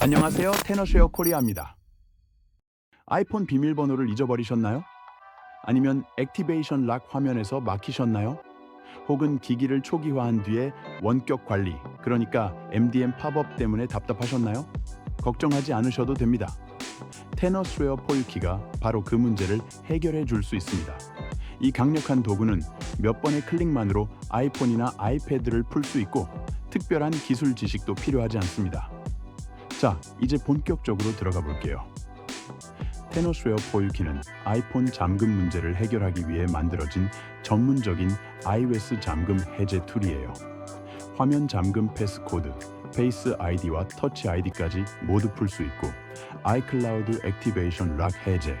안녕하세요. 테너쉐어 코리아입니다. 아이폰 비밀번호를 잊어버리셨나요? 아니면 액티베이션 락 화면에서 막히셨나요? 혹은 기기를 초기화한 뒤에 원격 관리, 그러니까 MDM 팝업 때문에 답답하셨나요? 걱정하지 않으셔도 됩니다. 테너스웨어 포유키가 바로 그 문제를 해결해 줄 수 있습니다. 이 강력한 도구는 몇 번의 클릭만으로 아이폰이나 아이패드를 풀 수 있고 특별한 기술 지식도 필요하지 않습니다. 자, 이제 본격적으로 들어가 볼게요. 테노스웨어 포유키는 아이폰 잠금 문제를 해결하기 위해 만들어진 전문적인 iOS 잠금 해제 툴이에요. 화면 잠금 패스코드, 페이스 아이디와 터치 아이디까지 모두 풀 수 있고 아이클라우드 액티베이션 락 해제,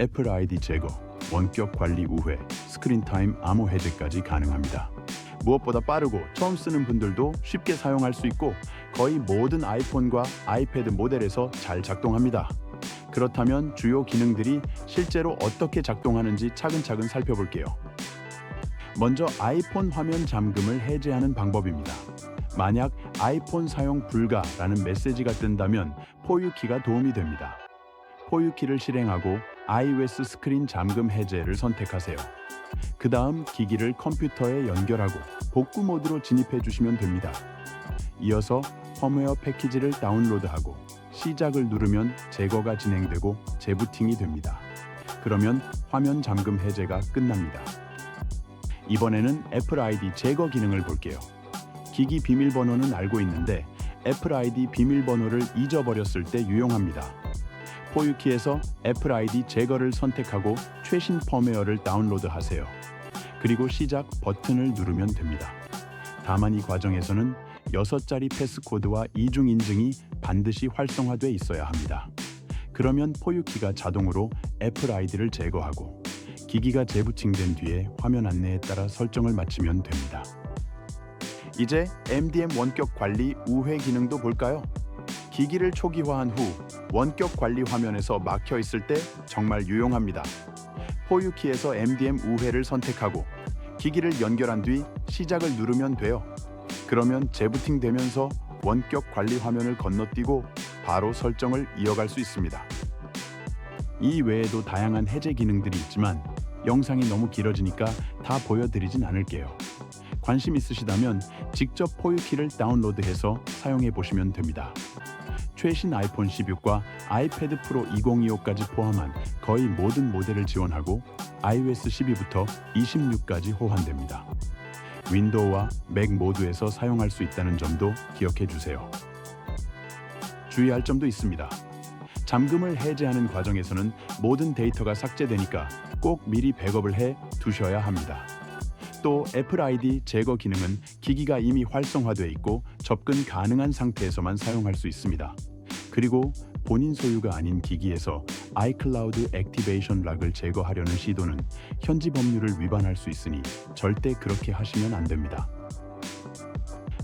애플 아이디 제거, 원격 관리 우회, 스크린 타임 암호 해제까지 가능합니다. 무엇보다 빠르고 처음 쓰는 분들도 쉽게 사용할 수 있고 거의 모든 아이폰과 아이패드 모델에서 잘 작동합니다. 그렇다면 주요 기능들이 실제로 어떻게 작동하는지 차근차근 살펴볼게요. 먼저 아이폰 화면 잠금을 해제하는 방법입니다. 만약 아이폰 사용 불가라는 메시지가 뜬다면 포유키가 도움이 됩니다. 포유키를 실행하고 iOS 스크린 잠금 해제를 선택하세요. 그 다음 기기를 컴퓨터에 연결하고 복구 모드로 진입해 주시면 됩니다. 이어서 펌웨어 패키지를 다운로드하고 시작을 누르면 제거가 진행되고 재부팅이 됩니다. 그러면 화면 잠금 해제가 끝납니다. 이번에는 애플 아이디 제거 기능을 볼게요. 기기 비밀번호는 알고 있는데 애플 아이디 비밀번호를 잊어버렸을 때 유용합니다. 포유키에서 애플 아이디 제거를 선택하고 최신 펌웨어를 다운로드하세요. 그리고 시작 버튼을 누르면 됩니다. 다만 이 과정에서는 6자리 패스코드와 이중 인증이 반드시 활성화돼 있어야 합니다. 그러면 포유키가 자동으로 애플 아이디를 제거하고 기기가 재부팅된 뒤에 화면 안내에 따라 설정을 마치면 됩니다. 이제 MDM 원격 관리 우회 기능도 볼까요? 기기를 초기화한 후 원격 관리 화면에서 막혀 있을 때 정말 유용합니다. 포유키에서 MDM 우회를 선택하고 기기를 연결한 뒤 시작을 누르면 돼요. 그러면 재부팅 되면서 원격 관리 화면을 건너뛰고 바로 설정을 이어갈 수 있습니다. 이 외에도 다양한 해제 기능들이 있지만 영상이 너무 길어지니까 다 보여드리진 않을게요. 관심 있으시다면 직접 포유키를 다운로드해서 사용해 보시면 됩니다. 최신 아이폰 16과 아이패드 프로 2025까지 포함한 거의 모든 모델을 지원하고 iOS 12부터 26까지 호환됩니다. 윈도우와 맥 모두에서 사용할 수 있다는 점도 기억해 주세요. 주의할 점도 있습니다. 잠금을 해제하는 과정에서는 모든 데이터가 삭제되니까 꼭 미리 백업을 해 두셔야 합니다. 또 애플 아이디 제거 기능은 기기가 이미 활성화돼 있고 접근 가능한 상태에서만 사용할 수 있습니다. 그리고 본인 소유가 아닌 기기에서 아이클라우드 액티베이션 락을 제거하려는 시도는 현지 법률을 위반할 수 있으니 절대 그렇게 하시면 안 됩니다.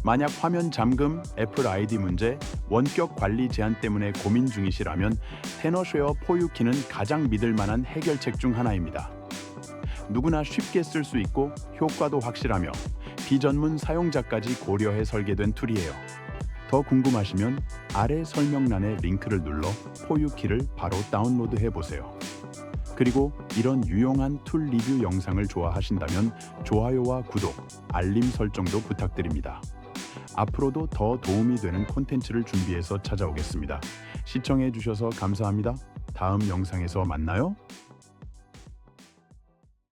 만약 화면 잠금, 애플 아이디 문제, 원격 관리 제한 때문에 고민 중이시라면 테너쉐어 포유키는 가장 믿을 만한 해결책 중 하나입니다. 누구나 쉽게 쓸 수 있고 효과도 확실하며 비전문 사용자까지 고려해 설계된 툴이에요. 더 궁금하시면 아래 설명란의 링크를 눌러 포유키를 바로 다운로드해 보세요. 그리고 이런 유용한 툴 리뷰 영상을 좋아하신다면 좋아요와 구독, 알림 설정도 부탁드립니다. 앞으로도 더 도움이 되는 콘텐츠를 준비해서 찾아오겠습니다. 시청해 주셔서 감사합니다. 다음 영상에서 만나요.